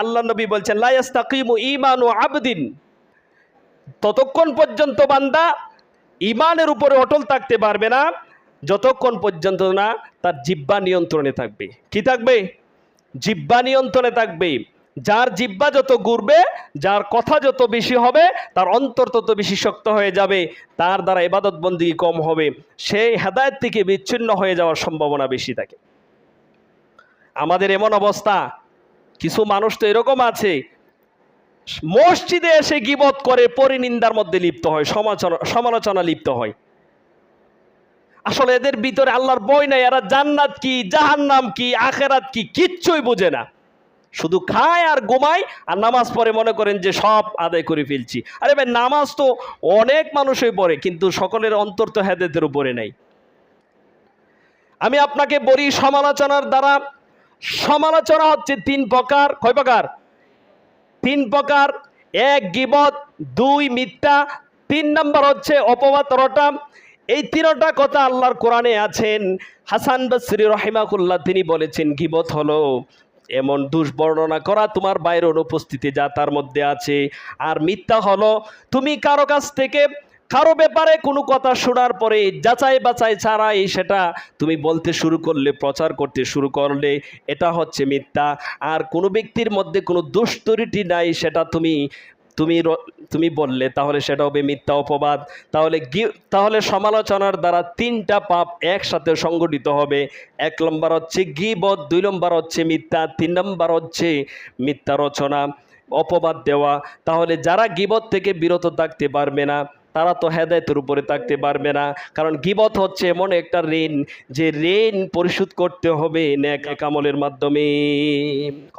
আল্লাহ নবী বলছেন লাইস্তাকিমু ইমান ও আবদিন। ততক্ষণ পর্যন্ত বান্দা ইমানের উপরে অটল থাকতে পারবে না, যতক্ষণ পর্যন্ত না তার জিব্বা নিয়ন্ত্রণে থাকবে। কি থাকবে? জিব্বা নিয়ন্ত্রণে থাকবে। যার জিব্বা যত ঘুরবে, যার কথা যত বেশি হবে, তার অন্তর তত বেশি শক্ত হয়ে যাবে, তার দ্বারা এবাদত বন্দি কম হবে সেই হেদায়ত থেকে বিচ্ছিন্ন হয়ে যাওয়ার সম্ভাবনা বেশি থাকে। আমাদের এমন অবস্থা কিছু মানুষ তো এরকম আছে। মসজিদে এসে গিবত করে পরিনিন্দার মধ্যে লিপ্ত হয়, সমালোচনা সমালোচনা লিপ্ত হয়। আসলে এদের ভিতরে আল্লাহর বই নাই, এরা জান্নাত কি, জাহান্নাম কি, আখেরাত কি, কিচ্ছুই বোঝে না। শুধু খায় আর ঘুমায় আর নামাজ পড়ে, মনে করেন যে সব আদায় করে ফেলছি। আরে ভাই, নামাজ তো অনেক মানুষই পড়ে, কিন্তু সকলের অন্তর তো হেদেদের উপরে নাই। আমি আপনাকে বলি, সমালোচনার দ্বারা সমালোচনা হচ্ছে তিন প্রকার। কয় প্রকার? তিন প্রকার। এক গিবত, দুই মিথ্যা, তিন নম্বর হচ্ছে অপবাদ, রটা। এই তিনটা কথা আল্লাহর কোরআনে আছেন। হাসান বসরি রহিমাকুল্লাহ তিনি বলেছেন, গিবত হলো এমন দুষ্বর্ণনা করা তোমার বাইরের অনুপস্থিতি যা তার মধ্যে আছে। আর মিথ্যা হলো, তুমি কারও কাছ থেকে কারও ব্যাপারে কোনো কথা শোনার পরে যাচাই বাছাই ছাড়াই সেটা তুমি বলতে শুরু করলে, প্রচার করতে শুরু করলে, এটা হচ্ছে মিথ্যা। আর কোনো ব্যক্তির মধ্যে কোনো দুষ্টরিটি নাই, সেটা তুমি তুমি তুমি বললে, তাহলে সেটা হবে মিথ্যা অপবাদ। তাহলে তাহলে সমালোচনার দ্বারা তিনটা পাপ একসাথে সংগঠিত হবে। এক নম্বর হচ্ছে গিবত, দুই নম্বর হচ্ছে মিথ্যা, তিন নম্বর হচ্ছে মিথ্যা রচনা, অপবাদ দেওয়া। তাহলে যারা গিবত থেকে বিরত থাকতে পারবে না তারা তো হেদায়তের উপরে থাকতে পারবে না। কারণ গিবত হচ্ছে এমন একটা ঋণ, যে ঋণ পরিশোধ করতে হবে ন্যাক কামলের মাধ্যমে।